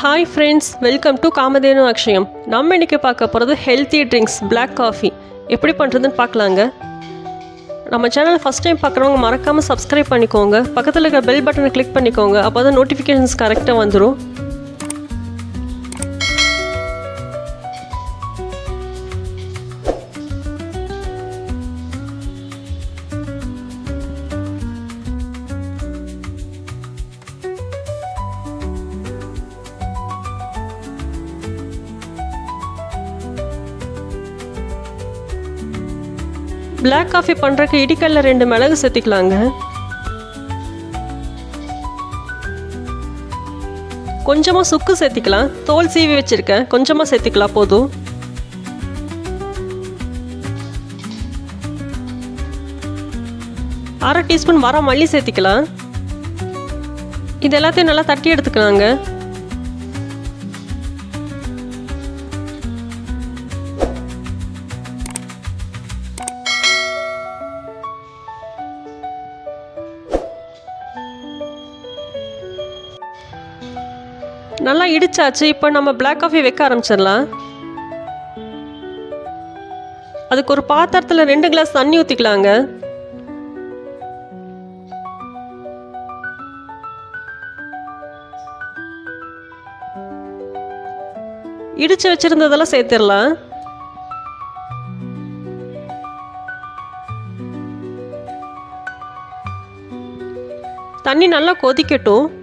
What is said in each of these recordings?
Hi friends welcome to Kamadhenu Akshayam நம்ம இன்றைக்கி பார்க்க போகிறது ஹெல்த்தி ட்ரிங்க்ஸ் பிளாக் காஃபி எப்படி பண்ணுறதுன்னு பார்க்கலாங்க. நம்ம சேனலை ஃபஸ்ட் டைம் பார்க்குறவங்க மறக்காமல் சப்ஸ்கிரைப் பண்ணிக்கோங்க. பக்கத்தில் இருக்கிற பெல் பட்டனை கிளிக் பண்ணிக்கோங்க. அப்போ தான் நோட்டிஃபிகேஷன்ஸ் கரெக்டாக வந்துடும் பிளாக் காஃபி பண்ணுறக்கு இடிக்கல்ல ரெண்டு மிளகு சேர்த்திக்கலாங்க கொஞ்சமாக சுக்கு சேர்த்திக்கலாம் தோல் சீவி வச்சுருக்கேன். கொஞ்சமாக சேர்த்திக்கலாம் போதும். அரை டீஸ்பூன் வர மல்லி சேர்த்திக்கலாம் இது எல்லாத்தையும் நல்லா தட்டி எடுத்துக்கலாங்க. நல்லா இடிச்சாச்சு இப்போ நம்ம பிளாக் காஃபி வைக்க ஆரம்பிச்சிடலாம். அதுக்கு ஒரு பாத்திரத்தில் ரெண்டு கிளாஸ் தண்ணி ஊற்றிக்கலாங்க இடிச்சு வச்சிருந்ததெல்லாம் சேர்த்துடலாம். தண்ணி நல்லா கொதிக்கட்டும்.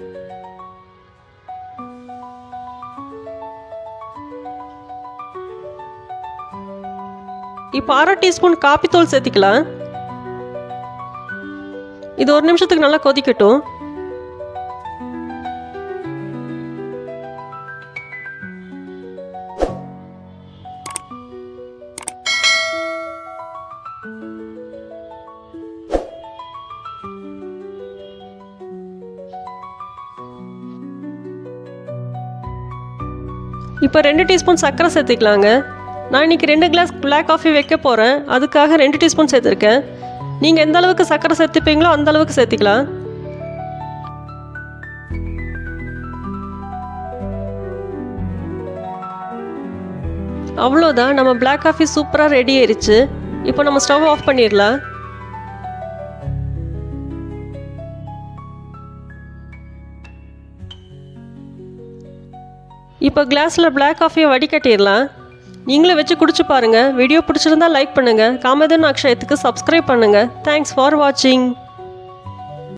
இப்போ அரை டீஸ்பூன் காப்பித்தூள் சேர்த்திக்கலாம். இது ஒரு நிமிஷத்துக்கு நல்லா கொதிக்கட்டும். இப்போ ரெண்டு டீஸ்பூன் சர்க்கரை சேர்த்துக்கலாங்க. நான் இன்னைக்கு ரெண்டு கிளாஸ் பிளாக் காஃபி வைக்க போகிறேன் அதுக்காக ரெண்டு டீஸ்பூன் சேர்த்துருக்கேன். நீங்கள் எந்த அளவுக்கு சர்க்கரை சேர்த்துப்பீங்களோ அந்த அளவுக்கு சேர்த்திக்கலாம். அவ்வளோதான் நம்ம பிளாக் காஃபி சூப்பராக ரெடி ஆயிடுச்சு இப்போ நம்ம ஸ்டவ் ஆஃப் பண்ணிடலாம். இப்போ கிளாஸில் பிளாக் காஃபியை வடிகட்டிடலாம். நீங்களும் வச்சு குடிச்சு பாருங்கள் வீடியோ பிடிச்சிருந்தா லைக் பண்ணுங்கள் காமதன் அக்ஷயத்துக்கு சப்ஸ்கிரைப் பண்ணுங்கள் தேங்க்ஸ் ஃபார் வாட்சிங்